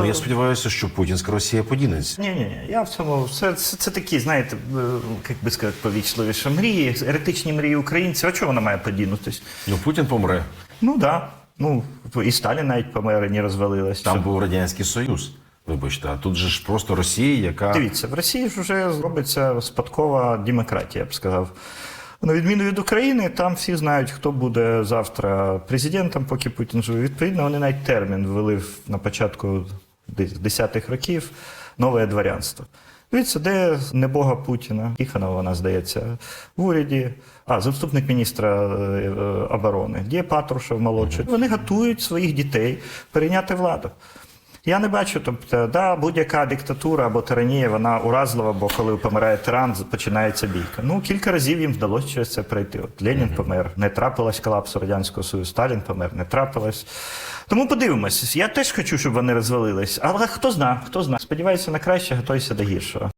Ну, Я сподіваюся, що путінська Росія подінеться. Ні, ні, ні. Я в цьому це, це, це такі, знаєте, е, як би сказати, повічливіше мрії, еретичні мрії українців. А чого вона має подінутись? Ну Путін помре. Ну так. Да. Ну і Сталін навіть помер, не розвалилась. Там був радянський союз. Вибачте, а тут же ж просто Росія, яка Дивіться, в Росії ж вже робиться спадкова демократія, я б сказав. На відміну від України, там всі знають, хто буде завтра президентом, поки Путін живе. Відповідно, вони навіть термін ввели на початку 10-х років нове дворянство. Дивіться, де небога Путіна, Тихонова, вона здається, в уряді. А, заступник міністра е, е, оборони, де Патрушев молодший. Вони готують своїх дітей перейняти владу. Я не бачу, тобто, да, будь-яка диктатура або тиранія, вона уразлива, бо коли помирає тиран, починається бійка. Ну, кілька разів їм вдалося через це пройти. От Ленін помер, не трапилось колапсу Радянського Союзу, Сталін помер, не трапилось. Тому подивимось. Я теж хочу, щоб вони розвалились. Але хто зна, хто зна. Сподіваюся на краще, готуйся до гіршого.